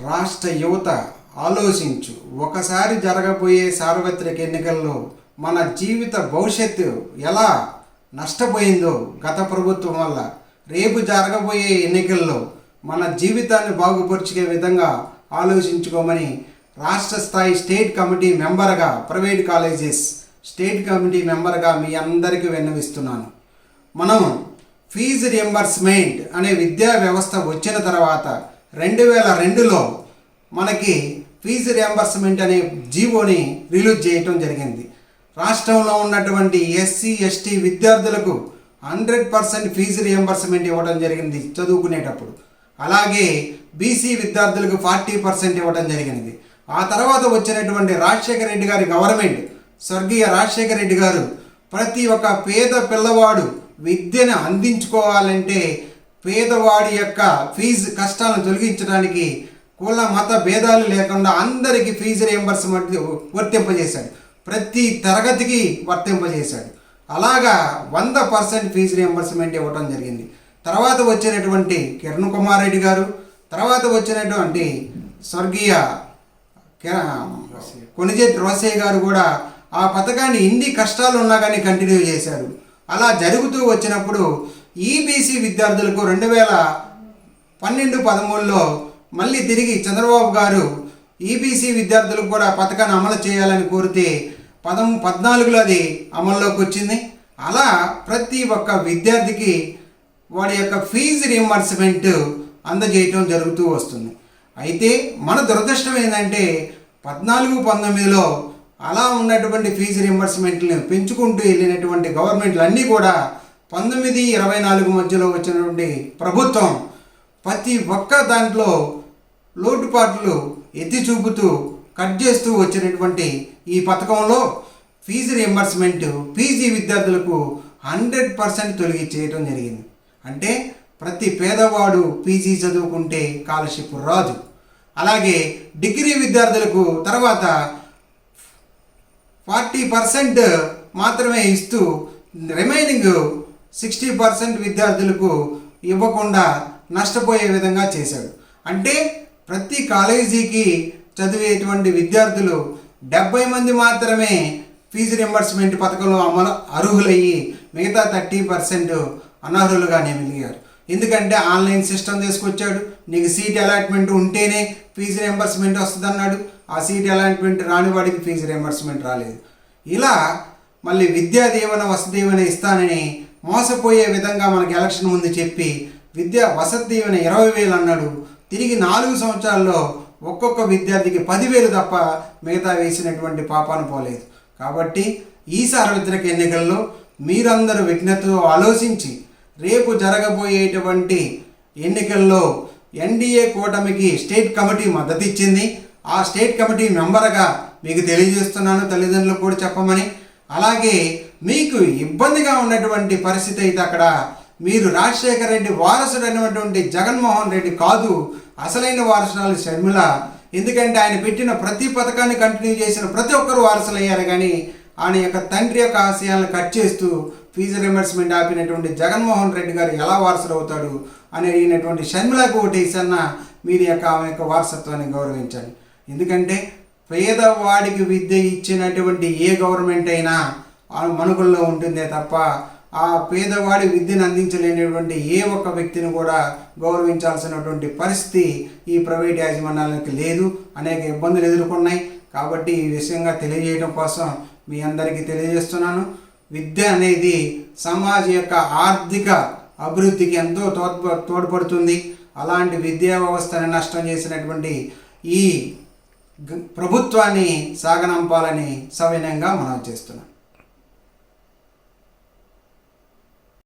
రాష్ట్ర యువత ఆలోచించు. ఒకసారి జరగబోయే సార్వత్రిక ఎన్నికల్లో మన జీవిత భవిష్యత్తు ఎలా నష్టపోయిందో గత ప్రభుత్వం వల్ల. రేపు జరగబోయే ఎన్నికల్లో మన జీవితాన్ని బాగుపరుచుకే విధంగా ఆలోచించుకోమని రాష్ట్ర స్థాయి స్టేట్ కమిటీ మెంబర్గా ప్రైవేట్ కాలేజెస్ స్టేట్ కమిటీ మెంబర్గా మీ అందరికీ విన్నవిస్తున్నాను. మనం ఫీజు రియంబర్స్మెంట్ అనే విద్యా వ్యవస్థ వచ్చిన తర్వాత రెండు వేల రెండులో మనకి ఫీజు రియంబర్స్మెంట్ అనే జీవోని రిలీజ్ చేయటం జరిగింది. రాష్ట్రంలో ఉన్నటువంటి ఎస్సీ ఎస్టీ విద్యార్థులకు హండ్రెడ్ పర్సెంట్ ఫీజు రియంబర్స్మెంట్ ఇవ్వడం జరిగింది చదువుకునేటప్పుడు. అలాగే బీసీ విద్యార్థులకు ఫార్టీ పర్సెంట్ ఇవ్వడం జరిగింది. ఆ తర్వాత వచ్చినటువంటి రాజశేఖర రెడ్డి గారి గవర్నమెంట్ స్వర్గీయ రాజశేఖర రెడ్డి గారు ప్రతి ఒక్క పేద పిల్లవాడు విద్యను అందించుకోవాలంటే పేదవాడి యొక్క ఫీజు కష్టాలను తొలగించడానికి కుల మత భేదాలు లేకుండా అందరికీ ఫీజు రియంబర్స్మెంట్ వర్తింపజేశాడు. ప్రతి తరగతికి వర్తింపజేశాడు. అలాగా వంద పర్సెంట్ ఫీజు రియంబర్స్మెంట్ ఇవ్వడం జరిగింది. తర్వాత వచ్చినటువంటి కిరణ్ కుమార్ రెడ్డి గారు తర్వాత వచ్చినటువంటి స్వర్గీయ కొనిజేటి రోసయ్య గారు కూడా ఆ పథకాన్ని ఇన్ని కష్టాలు ఉన్నా కానీ కంటిన్యూ చేశారు. అలా జరుగుతూ వచ్చినప్పుడు ఈబీసీ విద్యార్థులకు రెండు వేల పన్నెండు పదమూడులో మళ్ళీ తిరిగి చంద్రబాబు గారు ఈబీసీ విద్యార్థులకు కూడా పథకాన్ని అమలు చేయాలని కోరితే పదం పద్నాలుగులో అది అమల్లోకి వచ్చింది. అలా ప్రతి ఒక్క విద్యార్థికి వాడి యొక్క ఫీజు రియంబర్స్మెంట్ అందజేయటం జరుగుతూ వస్తుంది. అయితే మన దురదృష్టం ఏంటంటే పద్నాలుగు పంతొమ్మిదిలో అలా ఉన్నటువంటి ఫీజు రియంబర్స్మెంట్ని పెంచుకుంటూ వెళ్ళినటువంటి గవర్నమెంట్లు అన్నీ కూడా పంతొమ్మిది ఇరవై నాలుగు మధ్యలో వచ్చినటువంటి ప్రభుత్వం ప్రతి ఒక్క దాంట్లో లోటుపాట్లు ఎత్తి చూపుతూ కట్ చేస్తూ వచ్చినటువంటి ఈ పథకంలో ఫీజు రియంబర్స్మెంట్ పీజీ విద్యార్థులకు హండ్రెడ్ పర్సెంట్ తొలగి చేయడం జరిగింది. అంటే ప్రతి పేదవాడు పీజీ చదువుకుంటే స్కాలర్షిప్ రాదు. అలాగే డిగ్రీ విద్యార్థులకు తర్వాత ఫార్టీ పర్సెంట్ మాత్రమే ఇస్తూ రిమైనింగ్ సిక్స్టీ పర్సెంట్ విద్యార్థులకు ఇవ్వకుండా నష్టపోయే విధంగా చేశాడు. అంటే ప్రతి కాలేజీకి చదివేటువంటి విద్యార్థులు డెబ్బై మంది మాత్రమే ఫీజు రింబర్స్మెంట్ పథకంలో అమలు అర్హులయ్యి మిగతా థర్టీ పర్సెంట్ అనర్హులుగానే మిగిలిగారు ఎందుకంటే ఆన్లైన్ సిస్టమ్ తీసుకొచ్చాడు. నీకు సీట్ అలాట్మెంట్ ఉంటేనే ఫీజు రింబర్స్మెంట్ వస్తుంది అన్నాడు ఆ సీట్ అలాట్మెంట్ రాని వాడికి ఫీజు రింబర్స్మెంట్ రాలేదు. ఇలా మళ్ళీ విద్యా దీవెన వసతి దీవెన ఇస్తానని మోసపోయే విధంగా మనకి ఎలక్షన్ ముందు చెప్పి విద్యా వసతి దీవెన ఇరవై వేలు అన్నాడు. తిరిగి నాలుగు సంవత్సరాల్లో ఒక్కొక్క విద్యార్థికి పదివేలు తప్ప మిగతా వేసినటువంటి పాపాను పోలేదు. కాబట్టి ఈ సార్వత్రిక ఎన్నికల్లో మీరందరూ విఘ్నతతో ఆలోచించి రేపు జరగబోయేటువంటి ఎన్నికల్లో ఎన్డీఏ కూటమికి స్టేట్ కమిటీ మద్దతు ఇచ్చింది ఆ స్టేట్ కమిటీ మెంబర్గా మీకు తెలియజేస్తున్నాను. తల్లిదండ్రులకు కూడా చెప్పమని. అలాగే మీకు ఇబ్బందిగా ఉన్నటువంటి పరిస్థితి అయితే అక్కడ మీరు రాజశేఖర రెడ్డి వారసుడు అయినటువంటి జగన్మోహన్ రెడ్డి కాదు అసలైన వారసురాలు షర్మిల. ఎందుకంటే ఆయన పెట్టిన ప్రతి పథకాన్ని కంటిన్యూ చేసిన ప్రతి ఒక్కరు వారసులయ్యారు కానీ ఆయన యొక్క తండ్రి యొక్క ఆశయాలను కట్ చేస్తూ ఫీజు రిమర్స్మెంట్ ఆపినటువంటి జగన్మోహన్ రెడ్డి గారు ఎలా వారసులు అవుతాడు అని అడిగినటువంటి షర్మిలకు ఓటేసన్న మీరు యొక్క ఆమె యొక్క వారసత్వాన్ని గౌరవించండి. ఎందుకంటే పేదవాడికి విద్య ఇచ్చినటువంటి ఏ గవర్నమెంట్ అయినా మనుగుల్లో ఉంటుందే తప్ప ఆ పేదవాడి విద్యను అందించలేనటువంటి ఏ ఒక్క వ్యక్తిని కూడా గౌరవించాల్సినటువంటి పరిస్థితి ఈ ప్రైవేట్ యాజమాన్యాలకు లేదు. అనేక ఇబ్బందులు ఎదుర్కొన్నాయి. కాబట్టి ఈ విషయంగా తెలియజేయడం కోసం మీ అందరికీ తెలియజేస్తున్నాను. విద్య అనేది సమాజ యొక్క ఆర్థిక అభివృద్ధికి ఎంతో తోడ్ప తోడ్పడుతుంది. అలాంటి విద్యా వ్యవస్థను నష్టం చేసినటువంటి ఈ ప్రభుత్వాన్ని సాగనంపాలని సవినయంగా మనం చేస్తున్నాం.